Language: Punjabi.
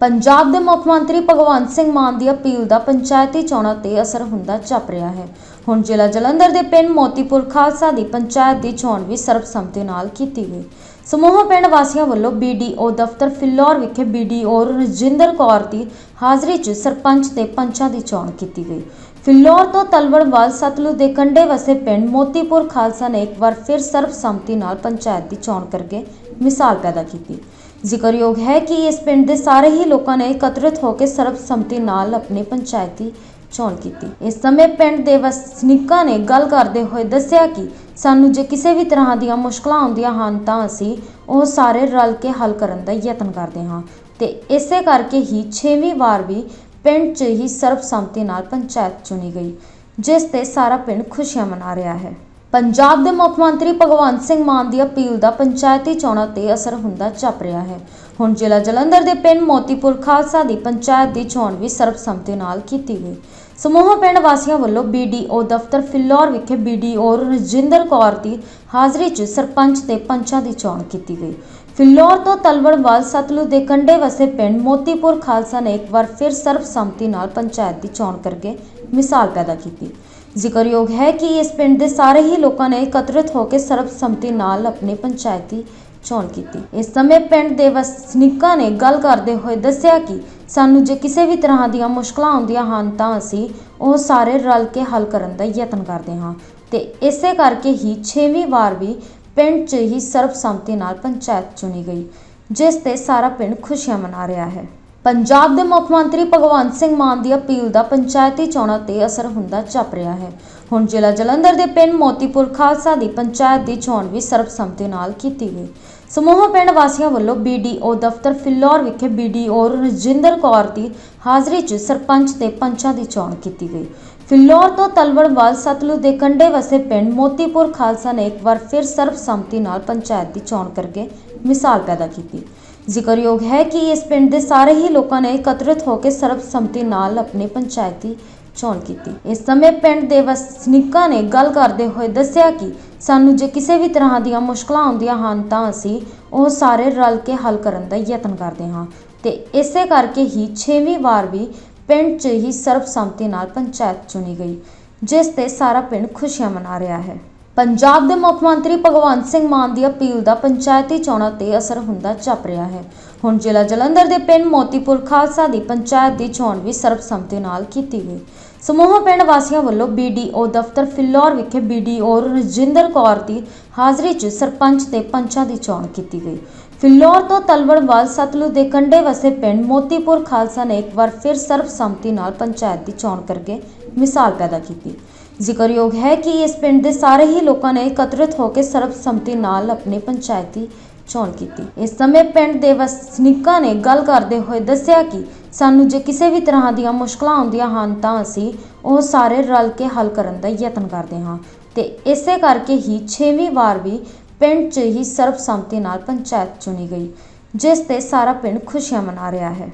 ਪੰਜਾਬ ਦੇ ਮੁੱਖ ਮੰਤਰੀ ਭਗਵੰਤ ਸਿੰਘ ਮਾਨ ਦੀ ਅਪੀਲ ਦਾ ਪੰਚਾਇਤੀ ਚੋਣਾਂ ਤੇ ਅਸਰ ਹੁੰਦਾ ਚੱਪ ਰਿਹਾ ਹੈ। ਹੁਣ ਜ਼ਿਲ੍ਹਾ ਜਲੰਧਰ ਦੇ ਪਿੰਡ ਮੋਤੀਪੁਰ ਖਾਲਸਾ ਦੀ ਪੰਚਾਇਤ ਦੀ ਚੋਣ ਵੀ ਸਰਬਸੰਮਤੀ ਨਾਲ ਕੀਤੀ ਗਈ। ਸਮੂਹ ਪਿੰਡ ਵਾਸੀਆਂ ਵੱਲੋਂ ਬੀਡੀਓ ਦਫ਼ਤਰ ਫਿਲੌਰ ਵਿਖੇ ਬੀਡੀਓ ਰਜਿੰਦਰ ਕੌਰ ਦੀ ਹਾਜ਼ਰੀ 'ਚ ਸਰਪੰਚ ਤੇ ਪੰਚਾਂ ਦੀ ਚੋਣ ਕੀਤੀ ਗਈ। ਫਿਲੌਰ ਤੋਂ ਤਲਵੜਵਾਲ ਸਤਲੁਜ ਦੇ ਕੰਢੇ ਵਸੇ ਪਿੰਡ ਮੋਤੀਪੁਰ ਖਾਲਸਾ ਨੇ ਇੱਕ ਵਾਰ ਫਿਰ ਸਰਬਸੰਮਤੀ ਨਾਲ ਪੰਚਾਇਤ ਦੀ ਚੋਣ ਕਰਕੇ ਮਿਸਾਲ ਪੈਦਾ ਕੀਤੀ। ਜ਼ਿਕਰਯੋਗ ਹੈ ਕਿ ਇਸ ਪਿੰਡ ਦੇ ਸਾਰੇ ਹੀ ਲੋਕਾਂ ਨੇ ਇਕੱਤਰਿਤ ਹੋ ਕੇ ਸਰਬਸੰਮਤੀ ਨਾਲ ਆਪਣੀ ਪੰਚਾਇਤੀ ਚੋਣ ਕੀਤੀ। ਇਸ ਸਮੇਂ ਪਿੰਡ ਦੇ ਵਸਨੀਕਾਂ ਨੇ ਗੱਲ ਕਰਦੇ ਹੋਏ ਦੱਸਿਆ ਕਿ ਸਾਨੂੰ ਜੇ ਕਿਸੇ ਵੀ ਤਰ੍ਹਾਂ ਦੀਆਂ ਮੁਸ਼ਕਲਾਂ ਆਉਂਦੀਆਂ ਹਨ ਤਾਂ ਅਸੀਂ ਉਹ ਸਾਰੇ ਰਲ ਕੇ ਹੱਲ ਕਰਨ ਦਾ ਯਤਨ ਕਰਦੇ ਹਾਂ ਤੇ ਇਸੇ ਕਰਕੇ ਹੀ 6ਵੀਂ ਵਾਰ ਵੀ ਪਿੰਡ 'ਚ ਹੀ ਸਰਬਸੰਮਤੀ ਨਾਲ ਪੰਚਾਇਤ ਚੁਣੀ ਗਈ, ਜਿਸ ਤੇ ਸਾਰਾ ਪਿੰਡ ਖੁਸ਼ੀਆਂ ਮਨਾ ਰਿਹਾ ਹੈ। ਪੰਜਾਬ ਦੇ ਮੁੱਖ ਮੰਤਰੀ ਭਗਵੰਤ ਸਿੰਘ ਮਾਨ ਦੀ ਅਪੀਲ ਦਾ ਪੰਚਾਇਤੀ ਚੋਣਾਂ ਤੇ ਅਸਰ ਹੁੰਦਾ ਚੱਪ ਰਿਹਾ ਹੈ। ਹੁਣ ਜ਼ਿਲ੍ਹਾ ਜਲੰਧਰ ਦੇ ਪਿੰਡ ਮੋਤੀਪੁਰ ਖਾਲਸਾ ਦੀ ਪੰਚਾਇਤ ਦੀ ਚੋਣ ਵੀ ਸਰਬਸੰਮਤੀ ਨਾਲ ਕੀਤੀ ਗਈ। ਸਮੂਹ ਪਿੰਡ ਵਾਸੀਆਂ ਵੱਲੋਂ ਬੀਡੀਓ ਦਫ਼ਤਰ ਫਿਲੌਰ ਵਿਖੇ ਬੀਡੀਓ ਰਜਿੰਦਰ ਕੌਰ ਦੀ ਹਾਜ਼ਰੀ 'ਚ ਸਰਪੰਚ ਤੇ ਪੰਚਾਂ ਦੀ ਚੋਣ ਕੀਤੀ ਗਈ। ਫਿਲੌਰ ਤੋਂ ਤਲਵੜਵਾਲ ਸਤਲੁਜ ਦੇ ਕੰਢੇ ਵਸੇ ਪਿੰਡ ਮੋਤੀਪੁਰ ਖਾਲਸਾ ਨੇ ਇੱਕ ਵਾਰ ਫਿਰ ਸਰਬਸੰਮਤੀ ਨਾਲ ਪੰਚਾਇਤ ਦੀ ਚੋਣ ਕਰਕੇ ਮਿਸਾਲ ਪੈਦਾ ਕੀਤੀ। ਜ਼ਿਕਰਯੋਗ ਹੈ ਕਿ ਇਸ ਪਿੰਡ ਦੇ ਸਾਰੇ ਹੀ ਲੋਕਾਂ ਨੇ ਇਕੱਤਰਿਤ ਹੋ ਕੇ ਸਰਬਸੰਮਤੀ ਨਾਲ ਆਪਣੀ ਪੰਚਾਇਤੀ ਚੋਣ ਕੀਤੀ। ਇਸ ਸਮੇਂ ਪਿੰਡ ਦੇ ਵਸਨੀਕਾਂ ਨੇ ਗੱਲ ਕਰਦੇ ਹੋਏ ਦੱਸਿਆ ਕਿ ਸਾਨੂੰ ਜੇ ਕਿਸੇ ਵੀ ਤਰ੍ਹਾਂ ਦੀਆਂ ਮੁਸ਼ਕਲਾਂ ਆਉਂਦੀਆਂ ਹਨ ਤਾਂ ਅਸੀਂ ਉਹ ਸਾਰੇ ਰਲ ਕੇ ਹੱਲ ਕਰਨ ਦਾ ਯਤਨ ਕਰਦੇ ਹਾਂ ਤੇ ਇਸੇ ਕਰਕੇ ਹੀ 6ਵੀਂ ਵਾਰ ਵੀ ਪਿੰਡ 'ਚ ਹੀ ਸਰਬਸੰਮਤੀ ਨਾਲ ਪੰਚਾਇਤ ਚੁਣੀ ਗਈ, ਜਿਸ ਤੇ ਸਾਰਾ ਪਿੰਡ ਖੁਸ਼ੀਆਂ ਮਨਾ ਰਿਹਾ ਹੈ। ਪੰਜਾਬ ਦੇ ਮੁੱਖ ਮੰਤਰੀ ਭਗਵੰਤ ਸਿੰਘ ਮਾਨ ਦੀ ਅਪੀਲ ਦਾ ਪੰਚਾਇਤੀ ਚੋਣਾਂ ਤੇ ਅਸਰ ਹੁੰਦਾ ਚੱਪ ਰਿਹਾ ਹੈ। ਹੁਣ ਜ਼ਿਲ੍ਹਾ ਜਲੰਧਰ ਦੇ ਪਿੰਡ ਮੋਤੀਪੁਰ ਖਾਲਸਾ ਦੀ ਪੰਚਾਇਤ ਦੀ ਚੋਣ ਵੀ ਸਰਬਸੰਮਤੀ ਨਾਲ ਕੀਤੀ ਗਈ। ਸਮੂਹ ਪਿੰਡ ਵਾਸੀਆਂ ਵੱਲੋਂ ਬੀਡੀਓ ਦਫ਼ਤਰ ਫਿਲੌਰ ਵਿਖੇ ਬੀਡੀਓ ਰਜਿੰਦਰ ਕੌਰ ਦੀ ਹਾਜ਼ਰੀ 'ਚ ਸਰਪੰਚ ਤੇ ਪੰਚਾਂ ਦੀ ਚੋਣ ਕੀਤੀ ਗਈ। ਫਿਲੌਰ ਤੋਂ ਤਲਵੜਵਾਲ ਸਤਲੁਜ ਦੇ ਕੰਢੇ ਵਸੇ ਪਿੰਡ ਮੋਤੀਪੁਰ ਖਾਲਸਾ ਨੇ ਇੱਕ ਵਾਰ ਫਿਰ ਸਰਬਸੰਮਤੀ ਨਾਲ ਪੰਚਾਇਤ ਦੀ ਚੋਣ ਕਰਕੇ ਮਿਸਾਲ ਪੈਦਾ ਕੀਤੀ। ਜ਼ਿਕਰਯੋਗ ਹੈ ਕਿ ਇਸ ਪਿੰਡ ਦੇ ਸਾਰੇ ਹੀ ਲੋਕਾਂ ਨੇ ਇਕੱਤਰਿਤ ਹੋ ਕੇ ਸਰਬਸੰਮਤੀ ਨਾਲ ਆਪਣੀ ਪੰਚਾਇਤੀ ਚੋਣ ਕੀਤੀ। ਇਸ ਸਮੇਂ ਪਿੰਡ ਦੇ ਵਸਨੀਕਾਂ ਨੇ ਗੱਲ ਕਰਦੇ ਹੋਏ ਦੱਸਿਆ ਕਿ ਸਾਨੂੰ ਜੇ ਕਿਸੇ ਵੀ ਤਰ੍ਹਾਂ ਦੀਆਂ ਮੁਸ਼ਕਲਾਂ ਆਉਂਦੀਆਂ ਹਨ ਤਾਂ ਅਸੀਂ ਉਹ ਸਾਰੇ ਰਲ ਕੇ ਹੱਲ ਕਰਨ ਦਾ ਯਤਨ ਕਰਦੇ ਹਾਂ ਤੇ ਇਸੇ ਕਰਕੇ ਹੀ 6ਵੀਂ ਵਾਰ ਵੀ ਪਿੰਡ 'ਚ ਹੀ ਸਰਬਸੰਮਤੀ ਨਾਲ ਪੰਚਾਇਤ ਚੁਣੀ ਗਈ, ਜਿਸ ਤੇ ਸਾਰਾ ਪਿੰਡ ਖੁਸ਼ੀਆਂ ਮਨਾ ਰਿਹਾ ਹੈ। ਪੰਜਾਬ ਦੇ ਮੁੱਖ ਮੰਤਰੀ ਭਗਵੰਤ ਸਿੰਘ ਮਾਨ ਦੀ ਅਪੀਲ ਦਾ ਪੰਚਾਇਤੀ ਚੋਣਾਂ ਤੇ ਅਸਰ ਹੁੰਦਾ ਚੱਪ ਰਿਹਾ ਹੈ। ਹੁਣ ਜ਼ਿਲ੍ਹਾ ਜਲੰਧਰ ਦੇ ਪਿੰਡ ਮੋਤੀਪੁਰ ਖਾਲਸਾ ਦੀ ਪੰਚਾਇਤ ਦੀ ਚੋਣ ਵੀ ਸਰਬਸੰਮਤੀ ਨਾਲ ਕੀਤੀ ਗਈ। ਸਮੂਹ ਪਿੰਡ ਵਾਸੀਆਂ ਵੱਲੋਂ ਬੀਡੀਓ ਦਫ਼ਤਰ ਫਿਲੌਰ ਵਿਖੇ ਬੀਡੀਓ ਰਜਿੰਦਰ ਕੌਰ ਦੀ ਹਾਜ਼ਰੀ 'ਚ ਸਰਪੰਚ ਤੇ ਪੰਚਾਂ ਦੀ ਚੋਣ ਕੀਤੀ ਗਈ। ਫਿਲੌਰ ਤੋਂ ਤਲਵੜਵਾਲ ਸਤਲੁਜ ਦੇ ਕੰਢੇ ਵਸੇ ਪਿੰਡ ਮੋਤੀਪੁਰ ਖਾਲਸਾ ਨੇ ਇੱਕ ਵਾਰ ਫਿਰ ਸਰਬਸੰਮਤੀ ਨਾਲ ਪੰਚਾਇਤ ਦੀ ਚੋਣ ਕਰਕੇ ਮਿਸਾਲ ਪੈਦਾ ਕੀਤੀ। ਜ਼ਿਕਰਯੋਗ ਹੈ ਕਿ ਇਸ ਪਿੰਡ ਦੇ ਸਾਰੇ ਹੀ ਲੋਕਾਂ ਨੇ ਇਕੱਤਰਿਤ ਹੋ ਕੇ ਸਰਬਸੰਮਤੀ ਨਾਲ ਆਪਣੀ ਪੰਚਾਇਤੀ ਚੋਣ ਕੀਤੀ। ਇਸ ਸਮੇਂ ਪਿੰਡ ਦੇ ਵਸਨੀਕਾਂ ਨੇ ਗੱਲ ਕਰਦੇ ਹੋਏ ਦੱਸਿਆ ਕਿ ਸਾਨੂੰ ਜੇ ਕਿਸੇ ਵੀ ਤਰ੍ਹਾਂ ਦੀਆਂ ਮੁਸ਼ਕਲਾਂ ਆਉਂਦੀਆਂ ਹਨ ਤਾਂ ਅਸੀਂ ਉਹ ਸਾਰੇ ਰਲ ਕੇ ਹੱਲ ਕਰਨ ਦਾ ਯਤਨ ਕਰਦੇ ਹਾਂ ਤੇ ਇਸੇ ਕਰਕੇ ਹੀ 6ਵੀਂ ਵਾਰ ਵੀ ਪਿੰਡ 'ਚ ਹੀ ਸਰਬਸੰਮਤੀ ਨਾਲ ਪੰਚਾਇਤ ਚੁਣੀ ਗਈ, ਜਿਸ ਤੇ ਸਾਰਾ ਪਿੰਡ ਖੁਸ਼ੀਆਂ ਮਨਾ ਰਿਹਾ ਹੈ।